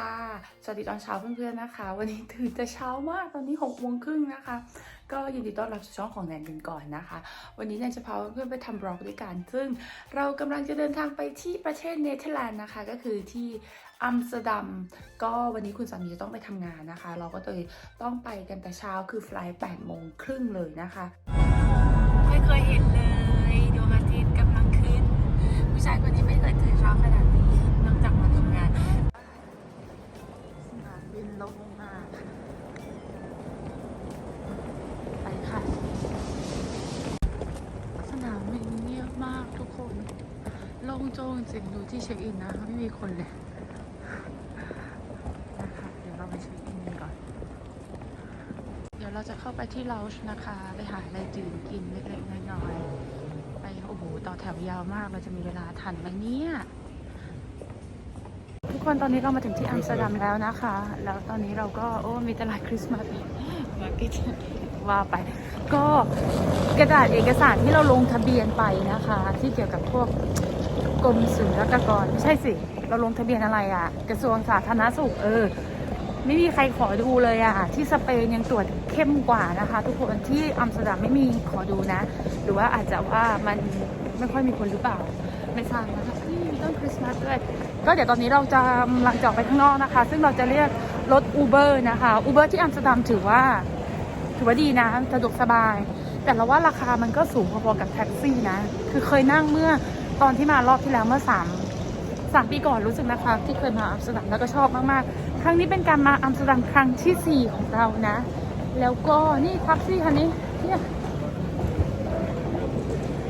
สดีค่ะ สวัสดีตอนเช้าเพื่อนๆนะคะ วันนี้ตื่นแต่เช้ามากตอนนี้6กโมงครึ่งนะคะ ก็ยินดีต้อนรับสู่ช่องของแนนกันก่อนนะคะ วันนี้แนนจะพาเพื่อนๆไปทำบล็อกด้วยกัน ซึ่งเรากำลังจะเดินทางไปที่ประเทศเนเธอร์แลนด์นะคะ ก็คือที่อัมสเตอร์ดัม ก็วันนี้คุณสามีจะต้องไปทำงานนะคะ เราก็เลยต้องไปกันแต่เช้าคือไฟลท์8โมงครึ่งเลยนะคะ ไม่เคยเห็นเลยดวงอาทิตย์กำลังขึ้นผู้ชายคนนี้ไม่เคยตื่นเช้าขนาดนี้ โจ้งจริงดูที่เช็คอินนะ ไม่มีคนเลยนะคะเดี๋ยวเราไปเช็คอินกันก่อน เดี๋ยวเราจะเข้าไปที่เลาช์นะคะ ไปหาอะไรดื่มกินเล็กๆน้อยๆไปโอ้โหต่อแถวยาวมากเราจะมีเวลาทันไหมเนี่ย ทุกคนตอนนี้เรามาถึงที่อัมสเตอร์ดัมแล้วนะคะ แล้วตอนนี้เราก็โอ้มีตลาดคริสต์มาสมาร์เก็ตว่าไป ก็กระดาษเอกสารที่เราลงทะเบียนไปนะคะ ที่เกี่ยวกับพวก กรมศุลกากรไม่ใช่สิ เราลงทะเบียนอะไรอะ่ะ กระทรวงสาธารณสุขเออ ไม่มีใครขอดูเลยอะ่ะ ที่สเปนยังตรวจเข้มกว่านะคะ ทุกคนที่อัมสเตอร์ดัมไม่มีขอดูนะ หรือว่าอาจจะว่ามันไม่ค่อยมีคนหรือเปล่าไม่ทราบนะคะที่มีต้นคริสต์มาสด้วย ก็เดี๋ยวตอนนี้เราจะกำลังจอกไปข้างนอกนะคะ ซึ่งเราจะเรียกรถ Uber นะคะ Uber ที่อัมสเตอร์ดัมถือว่า ถือว่าดีนะสะดวกสบาย แต่เราว่าราคามันก็สูงพอๆกับแท็กซี่นะ คือเคยนั่งเมื่อ ตอนที่มารอบที่แล้วเมื่อสามสามปีก่อนรู้สึกนะคะ ที่เคยมาอัมสเตอร์ดัมแล้วก็ชอบมากๆ ครั้งนี้เป็นการมาอัมสเตอร์ดัมครั้งที่สี่ของเรานะ แล้วก็นี่แท็กซี่คันนี้เนี่ย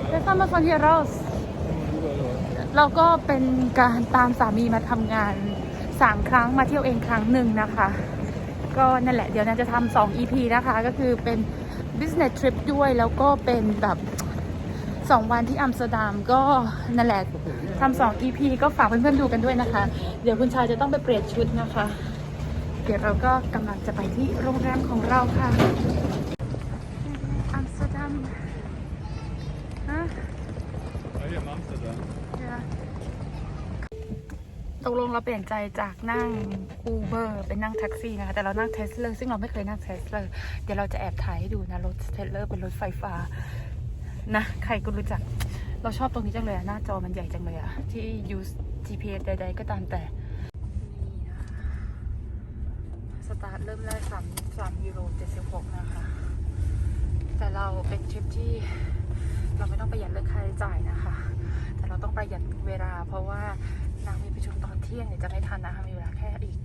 เดฟามาฟอนเฮโรสเราก็เป็นการตามสามีมาทำงานสามครั้งมาเที่ยวเองครั้งหนึ่งนะคะ ก็นั่นแหละเดี๋ยวนาจะทำสอง EP นะคะ ก็คือเป็น business trip ด้วยแล้วก็เป็นแบบ สองวันที่อัมสเตอร์ดัมก็นั่นแหละทำสอง EP ก็ฝากเพื่อนๆดูกันด้วยนะคะ เดี๋ยวคุณชายจะต้องไปเปลี่ยนชุดนะคะ เดี๋ยวเราก็กำลังจะไปที่โรงแรมของเราค่ะอัมสเตอร์ดัมฮะ Ja, hier in Amsterdam. ตกลงเราเปลี่ยนใจจากนั่ง Uber เป็นนั่งแท็กซี่นะคะ แต่เรานั่งเทสเลอร์ซึ่งเราไม่เคยนั่งเทสเลอร์เดี๋ยวเราจะแอบถ่ายให้ดูนะ รถเทสเลอร์เป็นรถไฟฟ้า นะใครก็รู้จัก เราชอบตรงนี้จังเลยอะหน้าจอมันใหญ่จังเลยอะที่ use GPS ใด ๆ ก็ตามแต่ สตาร์ทเริ่มแรกสามสามยูโรเจ็ดสิบหกนะคะ แต่เราเป็นทริปที่เราไม่ต้องประหยัดเรื่องค่าใช้จ่ายนะคะ แต่เราต้องประหยัดเวลา เพราะว่านางมีประชุมตอนเที่ยงเนี่ยจะไม่ทันนะคะมีเวลาแค่อีก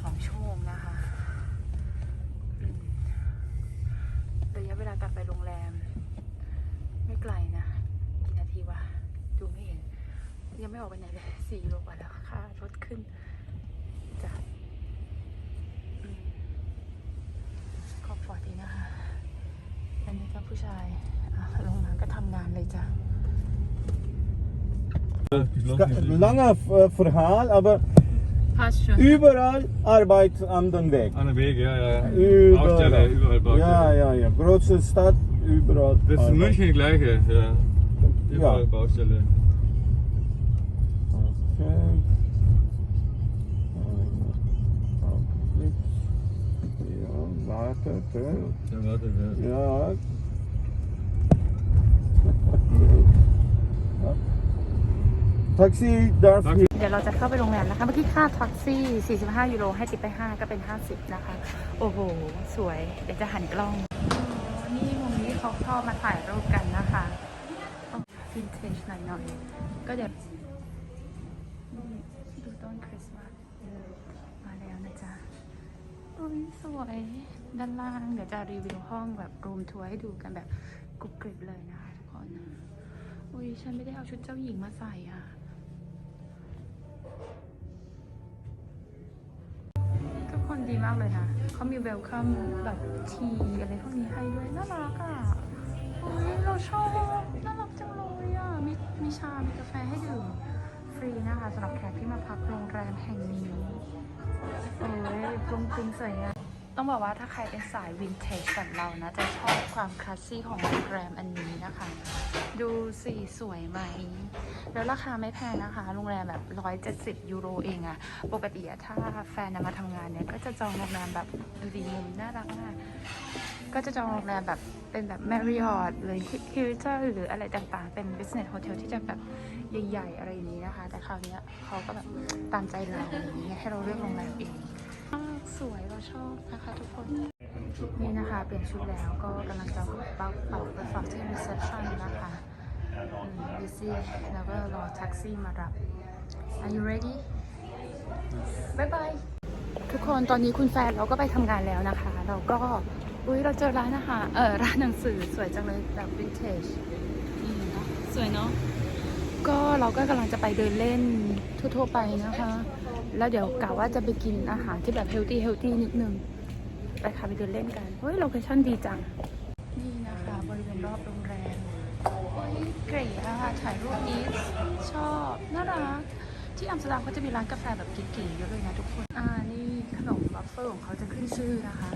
สองชั่วโมงนะคะระยะเวลาการไปโรงแรม ไม่ไกลนะกี่นาทีวะดูไม่เห็น ยังไม่ออกไปไหนเลยสี่โลกว่าแล้วค่ารถขึ้นจ้ะอืมขอบฟอร์ดดีนะคะ อันนี้ก็ผู้ชายอะลงมาก็ทำงานเลยจ้ะ Ich Langer äh, Verhaal, aber พัช überall Arbeit am den Weg. An der Weg, ja, ja. Überall. Baustelle, überall Baustelle. Ja, ja, ja. Große Stadt, überall. Das ist in Arbeit. München die gleiche, ja. Überall Ja. Baustelle. Okay. Augenblick. Ja, wartet. ja. Ja, warte, ja. Ja. Ja. Taxi darf Taxi. nicht. เดี๋ยวเราจะเข้าไปโรงแรมนะคะ เมื่อกี้ค่าแท็กซี่ 45 ยูโรให้ติปไป 5 ก็เป็น 50 นะคะ โอ้โห สวย เดี๋ยวจะหันกล้องอ๋อนี่มุมนี้ เขาชอบมาถ่ายรูปกันนะคะวินเทจหน่อยๆก็เดี๋ยวดูต้นคริสต์มาสมาแล้วนะจ๊ะอุ้ยสวยด้านล่างเดี๋ยวจะรีวิวห้องแบบรูมทัวร์ให้ดูกันแบบกรุบกริบเลยนะคะทุกคนอุ้ยฉันไม่ได้เอาชุดเจ้าหญิงมาใส่อะทุกคนดีมากเลยนะ เขามีเวลคัมแบบทีอะไรพวกนี้ให้ด้วย น่ารักอะโอ้ยเราชอบน่ารักจังเลยอะ มีมีชา มีกาแฟให้ดื่ม ฟรีนะคะสำหรับแขกที่มาพักโรงแรมแห่งนี้ โอ้ยรงปริงสวยงาม ต้องบอกว่าถ้าใครเป็นสายวินเทจแบบเรานะ จะชอบความคลาสซี่ของโรงแรมอันนี้นะคะ ดูสิสวยไหม แล้วราคาไม่แพงนะคะ โรงแรมแบบ 170 ยูโรเองอะปกติอะถ้าแฟนนะมาทำงานเนี่ย ก็จะจองโรงแรมแบบดูดีมุมน่ารักมากก็จะจองโรงแรมแบบเป็นแบบ Marriott หรือ Hilton หรืออะไรต่างๆ เป็น business hotel ที่จะแบบใหญ่ ๆ อะไรอย่างนี้นะคะ แต่คราวเนี้ยเขาก็แบบตามใจเราอย่างนี้ให้เราเลือกโรงแรมเอง สวยเราชอบนะคะทุกคน นี่นะคะเปลี่ยนชุดแล้วก็กำลังจะเป่าเป่าไปฝากที่ reception นะคะดิซี่แล้วก็รอแท็กซี่มารับ Are you ready? Bye bye ทุกคนตอนนี้คุณแฟนเราก็ไปทำงานแล้วนะคะ เราก็ อุ้ยเราเจอร้านอาหารเออร้านหนังสือสวยจังเลยแบบวินเทจสวยเนาะก็เราก็กำลังจะไปเดินเล่นทั่วๆไปนะคะ แล้วเดี๋ยวกะว่าจะไปกินอาหารที่แบบเฮลตี้เฮลตี้นิดนึง ไปค่ะไปเดินเล่นกัน เฮ้ย โลเคชั่นดีจัง นี่นะคะ บริเวณรอบโรงแรมเฮ้ยเก๋อะค่ะถ่ายรูปนี้ชอบน่ารัก ที่อัมสเตอร์ดัมก็จะมีร้านกาแฟแบบเก๋ๆเยอะเลยนะทุกคน อ่า นี่ขนมวัฟเฟิลของเขาจะขึ้นชื่อนะคะ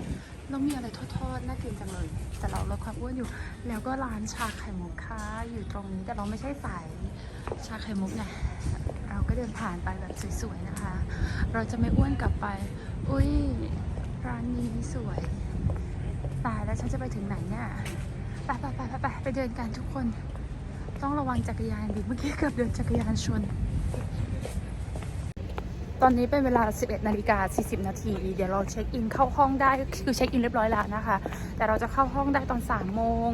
แล้วมีอะไรทอดๆน่ากินจังเลย แต่เราลดความอ้วนอยู่ แล้วก็ร้านชาไข่มุกค่ะอยู่ตรงนี้ แต่เราไม่ใช่สายชาไข่มุกไง เราก็เดินผ่านไปแบบสวยๆนะคะ เราจะไม่อ้วนกลับไป อุ้ยร้านนี้สวย ตายแล้วฉันจะไปถึงไหนเนี่ยไปไปไปไปไปไปเดินกันทุกคน ต้องระวังจักรยานดิเมื่อกี้เกือบเดินจักรยานชน ตอนนี้เป็นเวลา 11นาฬิกา40 นาที เดี๋ยวเราเช็คอินเข้าห้องได้คือเช็คอินเรียบร้อยแล้วนะคะ แต่เราจะเข้าห้องได้ตอน 3 โมง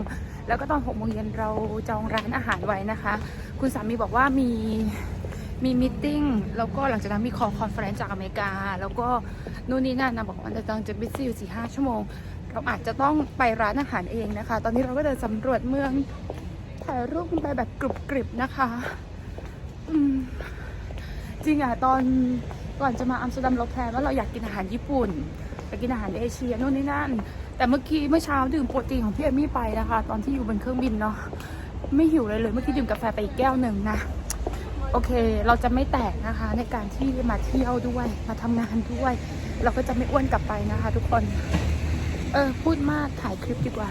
แล้วก็ตอน 6 โมงเย็นเราจองร้านอาหารไว้นะคะ คุณสามีบอกว่ามี มีมิทติ้งแล้วก็หลังจากนั้นมีคอคอนเฟอเรนซ์จากอเมริกา แล้วก็นู่นนี่นั่นนะบอกว่าจะต้องจะบิซซี่อยู่สี่ห้าชั่วโมง เราอาจจะต้องไปร้านอาหารเองนะคะ ตอนนี้เราก็เดินสำรวจเมืองถ่ายรูปไปแบบกรุบกริบนะคะจริงอะตอนก่อนจะมาอัมสเตอร์ดัมเราแพลนว่าเราอยากกินอาหารญี่ปุ่นอยากกินอาหารเอเชียนู่นนี่นั่น แต่เมื่อกี้เมื่อเช้าดื่มโปรตีนของพี่เอมี่ไปนะคะ ตอนที่อยู่บนเครื่องบินเนาะไม่หิวเลยเลยเมื่อกี้ดื่มกาแฟไปอีกแก้วหนึ่งนะ โอเค เราจะไม่แตกนะคะ ในการที่มาเที่ยวด้วยมาทำงานด้วย เราก็จะไม่อ้วนกลับไปนะคะ ทุกคน เออพูดมากถ่ายคลิปดีกว่า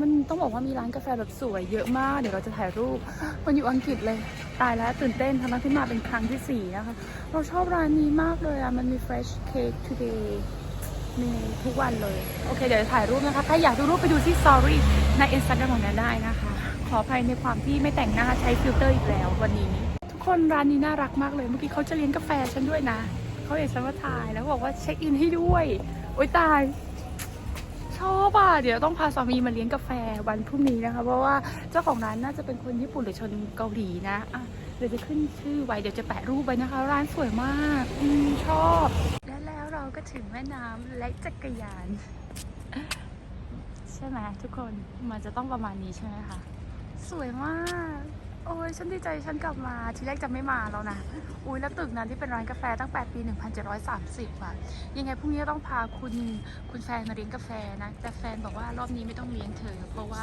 มันต้องบอกว่ามีร้านกาแฟแบบสวยเยอะมาก เดี๋ยวเราจะถ่ายรูป มันอยู่อังกฤษเลย ตายแล้วตื่นเต้นทำมาขึ้นมาเป็นครั้งที่สี่นะคะ เราชอบร้านนี้มากเลยอะมันมี fresh cake today มีทุกวันเลย โอเค เดี๋ยวถ่ายรูปนะคะใครอยากดูรูปไปดูที่ story ใน Instagram ของแนนได้นะคะ ออภัยในความที่ไม่แต่งหน้าใช้ฟิลเตอร์อีกแล้ววันนี้ ทุกคนร้านนี้น่ารักมากเลย เมื่อกี้เขาจะเลี้ยงกาแฟฉันด้วยนะ เขาเห็นฉันว่าถ่ายแล้วบอกว่าเช็คอินให้ด้วย โอ๊ยตาย ชอบอะ เดี๋ยวต้องพาสามีมาเลี้ยงกาแฟวันพรุ่งนี้นะคะ เพราะว่าเจ้าของร้านน่าจะเป็นคนญี่ปุ่นหรือชนเกาหลีนะอะเดี๋ยวจะขึ้นชื่อไว้เดี๋ยวจะแปะรูปไว้นะคะ ร้านสวยมากอืมชอบและแล้วเราก็ถึงแม่น้ำและจักรยาน ใช่ไหมทุกคนมันจะต้องประมาณนี้ใช่ไหมคะ สวยมาก โอ้ยฉันดีใจฉันกลับมา ทีแรกจะไม่มาแล้วนะ อุ้ยแล้วตึกนั้นที่เป็นร้านกาแฟตั้งแต่ปี 1730อะ ยังไงพรุ่งนี้ต้องพาคุณคุณแฟนมาเลี้ยงกาแฟนะ แต่แฟนบอกว่ารอบนี้ไม่ต้องเลี้ยงเธอ เพราะว่า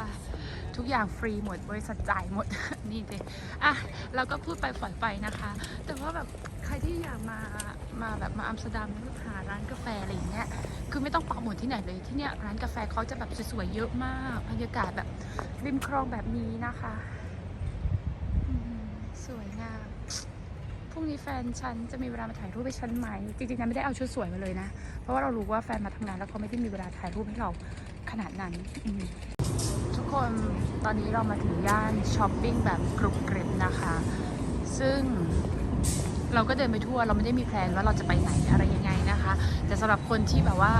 ทุกอย่างฟรีหมด บริษัทจ่ายหมด นี่เลยอะเราก็พูดไปฝ่อยไปนะคะ แต่ว่าแบบใครที่อยากมา มาแบบมาอัมสเตอร์ดัมหาร้านกาแฟอะไรอย่างเงี้ย คือไม่ต้องปักหมุดที่ไหนเลยที่เนี่ยร้านกาแฟเขาจะแบบสวยๆเยอะมากบรรยากาศแบบริมคลองแบบนี้นะคะสวยงามพรุ่งนี้แฟนฉันจะมีเวลามาถ่ายรูปให้ฉันไหมจริงๆนะไม่ได้เอาชุดสวยมาเลยนะ เพราะว่าเรารู้ว่าแฟนมาทำงานแล้วเขาไม่ได้มีเวลาถ่ายรูปให้เราขนาดนั้นทุกคนตอนนี้เรามาถึงย่านช้อปปิ้งแบบกรุบกริบนะคะ ซึ่งเราก็เดินไปทั่วเราไม่ได้มีแพลนว่าเราจะไปไหนอะไรยังไง แต่สำหรับคนที่แบบว่า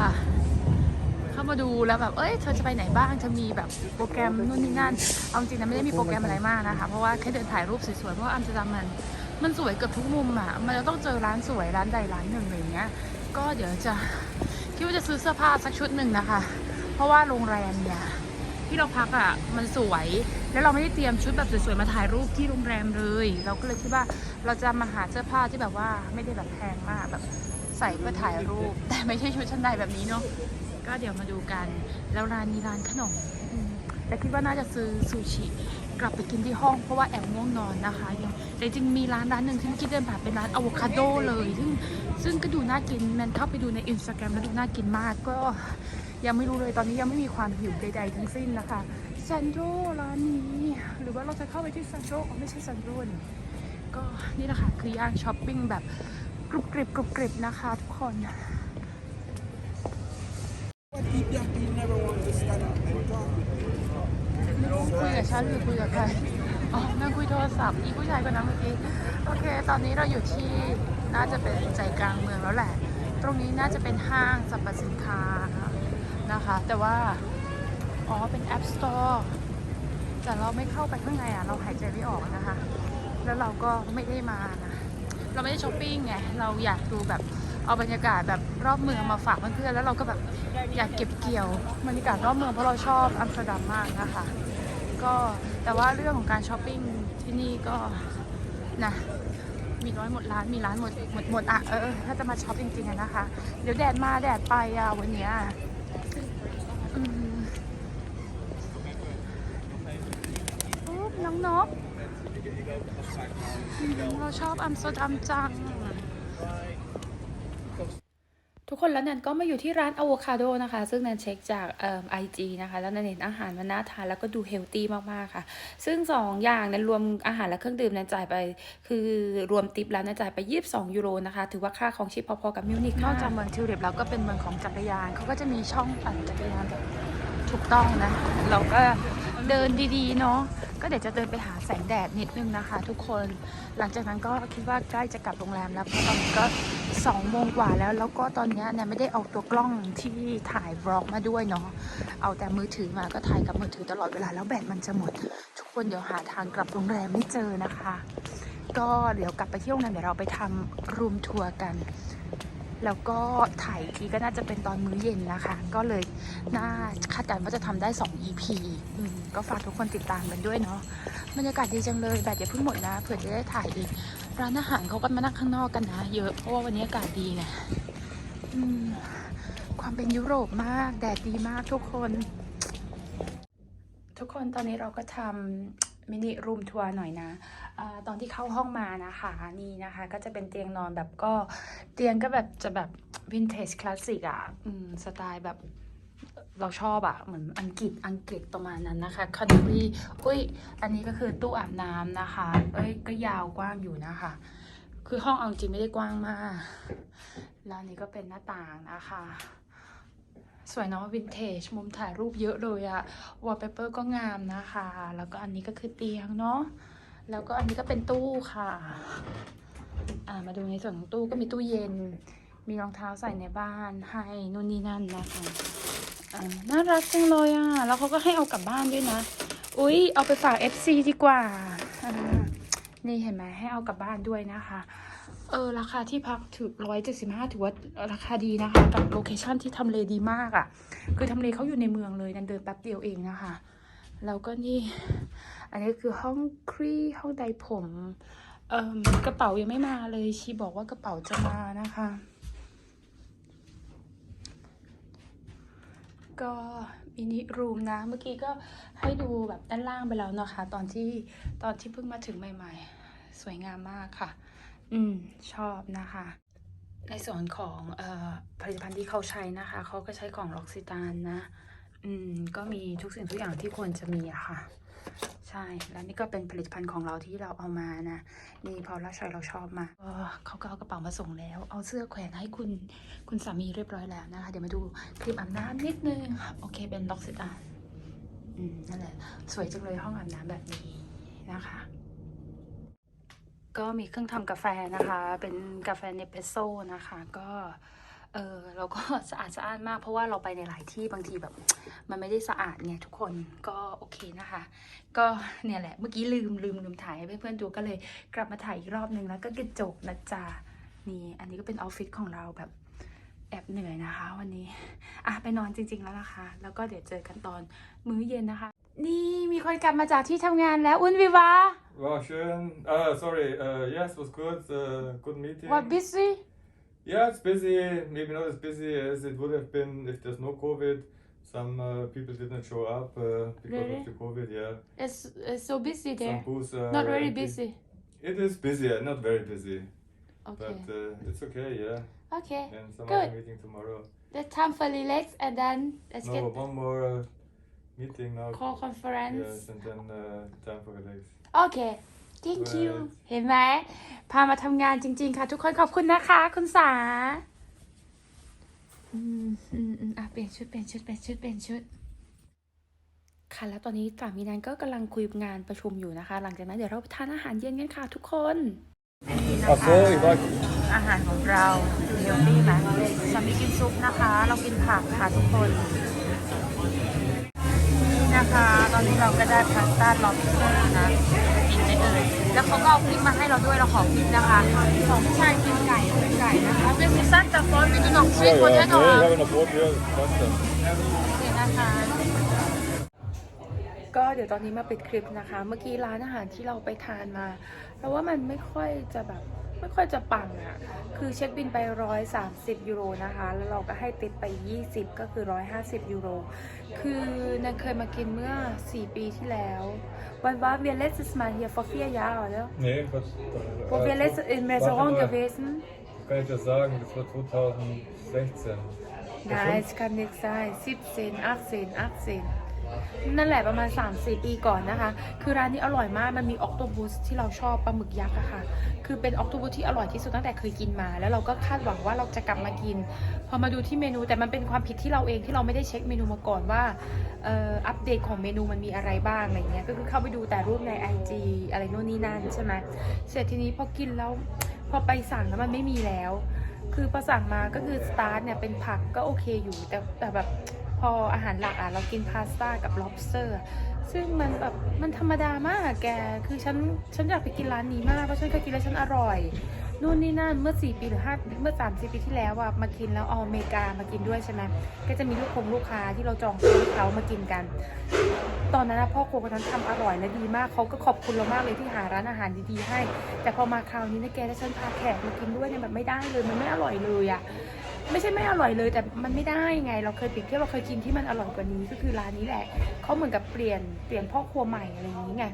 เข้ามาดูแล้วแบบ เอ้ยเธอจะไปไหนบ้างเธอมีแบบโปรแกรมนู่นนี่นั่น เอาจริงนะไม่ได้มีโปรแกรมอะไรมากนะคะ เพราะว่าแค่เดินถ่ายรูปสวยๆ เพราะว่าอัมสเตอร์ดัมมัน มันสวยเกือบทุกมุมอะ มันจะต้องเจอร้านสวยร้านใดร้านหนึ่งอะไรอย่างเงี้ย ก็เดี๋ยวจะคิดว่าจะซื้อเสื้อผ้าสักชุดหนึ่งนะคะ เพราะว่าโรงแรมเนี่ยที่เราพักอะมันสวย แล้วเราไม่ได้เตรียมชุดแบบสวยๆมาถ่ายรูปที่โรงแรมเลย เราก็เลยคิดว่าเราจะมาหาเสื้อผ้าที่แบบว่าไม่ได้แบบแพงมากแบบ ใส่เพื่อถ่ายรูป แต่ไม่ใช่ชุดชั้นในแบบนี้เนาะก็เดี๋ยวมาดูกัน แล้วร้านนี้ร้านขนมแต่คิดว่าน่าจะซื้อซูชิกลับไปกินที่ห้องเพราะว่าแอบง่วงนอนนะคะยังแต่จริงมีร้านร้านหนึ่งที่เมื่อกี้เดินผ่านเป็นร้านอะโวคาโดเลย ซึ่งซึ่งก็ดูน่ากินมันเข้าไปดูในอินสตาแกรมแล้วดูน่ากินมากก็ยังไม่รู้เลยตอนนี้ยังไม่มีความหิวใดๆทั้งสิ้นนะคะซันโดร้านนี้หรือว่าเราจะเข้าไปที่ซันโดไม่ใช่ซันโดนก็นี่แหละค่ะคือย่างช้อปปิ้งแบบ กรุบกริบกรุบกริบนะคะ ทุกคน คุยกับฉันหรือคุยกับใคร อ๋อนั่งคุยโทรศัพท์อีผู้ชายคนนั้นเมื่อกี้ โอเค ตอนนี้เราอยู่ที่น่าจะเป็นใจกลางเมืองแล้วแหละ ตรงนี้น่าจะเป็นห้างสรรพสินค้านะคะ แต่ว่า อ๋อ เป็น App Store แต่เราไม่เข้าไปข้างในอะ เราหายใจไม่ออกนะคะ แล้วเราก็ไม่ได้มานะ เราไม่ได้ช้อปปิ้งไงเราอยากดูแบบเอาบรรยากาศแบบรอบเมืองมาฝากเพื่อนๆแล้วเราก็แบบอยากเก็บเกี่ยวบรรยากาศรอบเมืองเพราะเราชอบอัมสเตอร์ดัมมากนะคะก็แต่ว่าเรื่องของการช้อปปิ้งที่นี่ก็นะมีร้อยหมดร้านมีร้านหมดหมดหมดอะเออถ้าจะมาช็อปจริงๆอะนะคะ เดี๋ยวแดดมาแดดไปอะวันเนี้ยอือน้องนก เราชอบอัมสเตอร์ดัมจัง ทุกคนแล้วนันก็มาอยู่ที่ร้านอะโวคาโดนะคะ ซึ่งนันเช็คจากเอ่อไอจีนะคะ แล้วนันเห็นอาหารมันน่าทานแล้วก็ดูเฮลตี้มาก ๆ ค่ะ ซึ่ง 2 อย่างนั้นรวมอาหารและเครื่องดื่มนันจ่ายไป คือรวมติปแล้วนันจ่ายไป 22 ยูโรนะคะ ถือว่าค่าของชีพพอๆกับมิวนิกนอกจากเมืองทิวลิปแล้วก็เป็นเมืองของจักรยานเขาก็จะมีช่องปั่นจักรยานแบบถูกต้องนะเราก็ เดินดีๆเนาะก็เดี๋ยวจะเดินไปหาแสงแดดนิดนึงนะคะ ทุกคนหลังจากนั้นก็คิดว่าใกล้จะกลับโรงแรมแล้วเพราะตอนนี้ก็สองโมงกว่าแล้วแล้วก็ตอนนี้เนี่ยไม่ได้เอาตัวกล้องที่ถ่ายบล็อกมาด้วยเนาะเอาแต่มือถือมาก็ถ่ายกับมือถือตลอดเวลาแล้วแบตมันจะหมด ทุกคนเดี๋ยวหาทางกลับโรงแรมไม่เจอนะคะ ก็เดี๋ยวกลับไปที่โรงแรมเดี๋ยวเราไปทำรูมทัวร์กัน แล้วก็ถ่ายอีกทีก็น่าจะเป็นตอนมื้อเย็นนะคะ ก็เลยน่าคาดการณ์ว่าจะทำได้ 2 EP อืมก็ฝากทุกคนติดตามกันด้วยเนาะบรรยากาศดีจังเลยแบตอย่าเพิ่งหมดนะเผื่อจะได้ถ่ายอีกร้านอาหารเขาก็มานั่งข้างนอกกันนะ เยอะเพราะว่าวันนี้อากาศดีไงอืมความเป็นยุโรปมาก แดดดีมากทุกคน ทุกคนตอนนี้เราก็ทำมินิรูมทัวร์หน่อยนะ ตอนที่เข้าห้องมานะคะนี่นะคะ ก็จะเป็นเตียงนอนแบบก็เตียงก็แบบจะแบบวินเทจคลาสสิกอะสไตล์แบบเราชอบอะเหมือนอังกฤษอังกฤษประมาณนั้นนะคะคอนทรีอุ้ยอันนี้ก็คือตู้อาบน้ำนะคะ เอ้ยก็ยาวกว้างอยู่นะคะ คือห้องเอาจริงไม่ได้กว้างมากแล้วนนี้ก็เป็นหน้าต่างนะคะ สวยเนาะวินเทจมุมถ่ายรูปเยอะเลยอะวอลเปเปอร์ก็งามนะคะ แล้วก็อันนี้ก็คือเตียงเนาะ แล้วก็อันนี้ก็เป็นตู้ค่ะอ่ามาดูในส่วนของตู้ก็มีตู้เย็น มีรองเท้าใส่ในบ้านให้นู่นนี่นั่นนะคะอ่าน่ารักจังเลยอะแล้วเขาก็ให้เอากลับบ้านด้วยนะ อุ๊ย เอาไปฝาก FC ดีกว่าอ่านี่เห็นไหมให้เอากลับบ้านด้วยนะคะ เออ ราคาที่พักถือร้อยเจ็ดสิบห้าถือว่าราคาดีนะคะกับโลเคชั่นที่ทำเลดีมากอะ่ะ คือทำเลเขาอยู่ในเมืองเลยนันเดินแป๊บเดียวเองนะคะ แล้วก็นี่ อันนี้คือห้องครีห้องใดผมเอ่อกระเป๋ายังไม่มาเลย ชีบอกว่ากระเป๋าจะมานะคะ ก็มินิรูมนะ เมื่อกี้ก็ให้ดูแบบด้านล่างไปแล้วนะคะ ตอนที่ตอนที่เพิ่งมาถึงใหม่ๆ สวยงามมากค่ะ อืม ชอบนะคะ ในส่วนของออผลิตภัณฑ์ที่เขาใช้นะคะ เขาก็ใช้ของล็อกซิตานนะ อืม ก็มีทุกสิ่งทุกอย่างที่ควรจะมีอะค่ะ ใช่ แล้วนี่ก็เป็นผลิตภัณฑ์ของเราที่เราเอามานะ นี่พอราชอยเราชอบมากเขาก็เอากระเป๋ามาส่งแล้ว เอาเสื้อแขวนให้คุณคุณสามีเรียบร้อยแล้วนะคะ เดี๋ยวมาดูคลิปอาบน้ำนิดนึง โอเค เป็นล็อกซิตานอืม นั่นแหละ สวยจังเลยห้องอาบน้ำแบบนี้นะคะก็มีเครื่องทำกาแฟนะคะ เป็นกาแฟเนสเพรสโซ่นะคะ ก็ เออเราก็สะอาดสะอาดมากเพราะว่าเราไปในหลายที่บางทีแบบ มันไม่ได้สะอาดไงทุกคนก็โอเคนะคะ ก็เนี่ยแหละเมื่อกี้ลืมลืมลืมถ่ายให้เพื่อนๆดูก็เลยกลับมาถ่ายอีกรอบนึงแล้วก็กระจกนะจ๊ะนี่อันนี้ก็เป็นออฟฟิศของเราแบบแอบเหนื่อยนะคะ วันนี้อะไปนอนจริง ๆแล้วนะคะแล้วก็เดี๋ยวเจอกันตอนมื้อเย็นนะคะ นี่มีคนกลับมาจากที่ทำงานแล้วอุนวิวา War schön. Uh, sorry. Uh, yes, was good. Uh, good meeting. ว่า busy Yeah, it's busy. Maybe not as busy as it would have been if there's no COVID. Some uh, people didn't show up uh, because Really? of the COVID. Yeah, It's, it's so busy there. some booths are Not very busy. It is busy. Not very busy, Okay. but uh, it's okay. Yeah, Okay. and some other meeting tomorrow. That's time for relax and then let's no, get one more uh, meeting now. call conference. Yes, and then uh, time for relax. Okay. Thank you Right. เห็นไหมพามาทำงานจริง ๆ ค่ะ ทุกคนขอบคุณนะคะ คุณสาอืมอืมอืมอะเปลี่ยนชุดเปลี่ยนชุดเปลี่ยนชุดเปลี่ยนชุดค่ะแล้วตอนนี้สามีนั้นก็กำลังคุยงานประชุมอยู่นะคะ หลังจากนั้นเดี๋ยวเราไปทานอาหารเย็นกันค่ะทุกคนนี่นะ Ach คะ so, ich war อาหารของเราเฮลตี้ไหมสามีกินซุปนะคะ เรากินผักค่ะทุกคน นี่นะคะ ตอนนี้เราก็ได้พาสต้าล็อบสเตอร์นะกินได้เลย แล้วเขาก็เอาพริกมาให้เราด้วยเราขอพริกนะคะของพี่ชายกินไก่กินไก่นะคะเรื่องซีซั่นแต่ฟอนเป็นขนมชีส Ja, คน ja, แน่ nee, นอน ich habe noch Brot hier, passt schon. เดี๋ยวนะคะก็เดี๋ยวตอนนี้มาปิดคลิปนะคะ เมื่อกี้ร้านอาหารที่เราไปทานมาเราว่ามันไม่ค่อยจะแบบ ไม่ค่อยจะปังอะคือเช็คบินไป 130 ยูโรนะคะ แล้วเราก็ให้ติดไป 20 ก็คือ 150 ยูโร คือนันเคยมากินเมื่อ 4 ปีที่แล้ววันว่าเวียเลสมาเฮียฟอร์เฟียยาเหรอ Nee, was, wo wir letztes im Restaurant gewesen kann ich das sagen, das war 2016. Nein, es kann nicht sein. 17, 18, 18นั่น นั่นแหละประมาณ 3-4 ปีก่อนนะคะ คือร้านนี้อร่อยมาก มันมีออกโตบุสที่เราชอบปลาหมึกยักษ์อะค่ะ คือเป็นออกโตบุสที่อร่อยที่สุดตั้งแต่เคยกินมา แล้วเราก็คาดหวังว่าเราจะกลับมากิน พอมาดูที่เมนูแต่มันเป็นความผิดที่เราเองที่เราไม่ได้เช็คเมนูมาก่อนว่าอัปเดตของเมนูมันมีอะไรบ้างอะไรเงี้ย ก็คือเข้าไปดูแต่รูปใน IG อะไรโน่นนี่นั่นใช่ไหมเสร็จทีนี้พอกินแล้วพอไปสั่งแล้วมันไม่มีแล้ว คือพอสั่งมาก็คือสตาร์ทเนี่ยเป็นผักก็โอเคอยู่แต่แต่แบบ พออาหารหลักอะเรากินพาสต้ากับ lobster อะซึ่งมันแบบมันธรรมดามากแก คือฉันฉันอยากไปกินร้านนี้มากเพราะฉันเคยกินแล้วฉันอร่อยนู่นนี่นั่นเมื่อ 4 ปีหรือ5เมื่อ3 4ปีที่แล้วอะมากินแล้วเอาอเมริกามากินด้วยใช่ไหมก็จะมีลูกคงลูกค้าที่เราจองซื้อเขามากินกัน ตอนนั้นนะพ่อครัวคนนั้นทำอร่อยและดีมากเขาก็ขอบคุณเรามากเลยที่หาร้านอาหารดีๆให้ แต่พอมาคราวนี้นะแกถ้าฉันพาแขกมากินด้วยเนี่ยแบบไม่ได้เลยมันไม่อร่อยเลยอะ ไม่ใช่ไม่อร่อยเลย แต่มันไม่ได้ไง เราเคยเปรียบเทียบเราเคยกินที่มันอร่อยกว่านี้ก็คือร้านนี้แหละเขาเหมือนกับเปลี่ยนเปลี่ยนพ่อครัวใหม่อะไรอย่างนี้ไง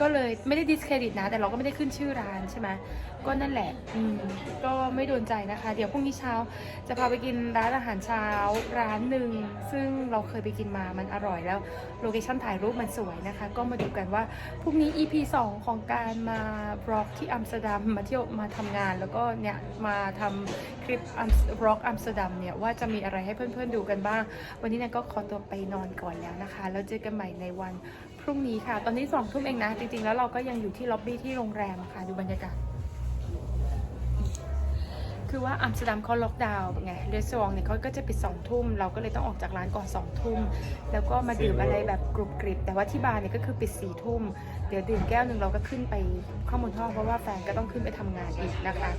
ก็เลยไม่ได้ดิสเครดิตนะ แต่เราก็ไม่ได้ขึ้นชื่อร้านใช่ไหมก็นั่นแหละอืมก็ไม่โดนใจนะคะ เดี๋ยวพรุ่งนี้เช้า จะพาไปกินร้านอาหารเช้าร้านหนึ่งซึ่งเราเคยไปกินมามันอร่อยแล้วโลเคชั่นถ่ายรูปมันสวยนะคะ ก็มาดูกันว่าพรุ่งนี้ EP 2 ของการมาบล็อกที่อัมสเตอร์ดัมมาเที่ยวมาทำงาน แล้วก็เนี่ยมาทำคลิปบล็อกอัมสเตอร์ดัมเนี่ยว่าจะมีอะไรให้เพื่อนๆดูกันบ้าง วันนี้เนี่ยก็ขอตัวไปนอนก่อนแล้วนะคะแล้วเจอกันใหม่ในวัน พรุ่งนี้ค่ะ ตอนนี้สองทุ่มเองนะ จริงๆ แล้วเราก็ยังอยู่ที่ล็อบบี้ที่โรงแรมค่ะ ดูบรรยากาศ คือว่าอัมสเตอร์ดัมเขาล็อกดาวน์ไงเรสซองเนี่ยเขาก็จะปิดสองทุ่ม เราก็เลยต้องออกจากร้านก่อนสองทุ่ม แล้วก็มาดื่มอะไรแบบกรุบกริบ แต่ว่าที่บาร์เนี่ยก็คือปิดสี่ทุ่ม เดี๋ยวดื่มแก้วหนึ่งเราก็ขึ้นไปข้างบนห้องเพราะว่าแฟนก็ต้องขึ้นไปทำงานอีกนะคะ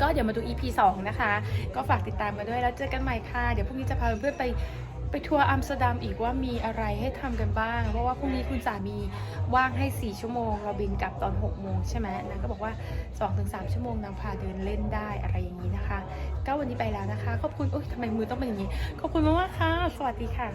ก็เดี๋ยวมาดู EP 2 นะคะ ก็ฝากติดตามกันด้วยแล้วเจอกันใหม่ค่ะ เดี๋ยวพรุ่งนี้จะพาเพื่อนไป ไปทัวร์อัมสเตอร์ดัมอีกว่ามีอะไรให้ทำกันบ้าง เพราะว่าพรุ่งนี้คุณสามีว่างให้ 4 ชั่วโมง เราบินกลับตอน 6 โมงใช่ไหมนางก็บอกว่า 2-3 ชั่วโมงนางพาเดินเล่นได้อะไรอย่างนี้นะคะ ก็วันนี้ไปแล้วนะคะ ขอบคุณ โอ๊ยทำไมมือต้องเป็นอย่างนี้ ขอบคุณมากๆค่ะ สวัสดีค่ะ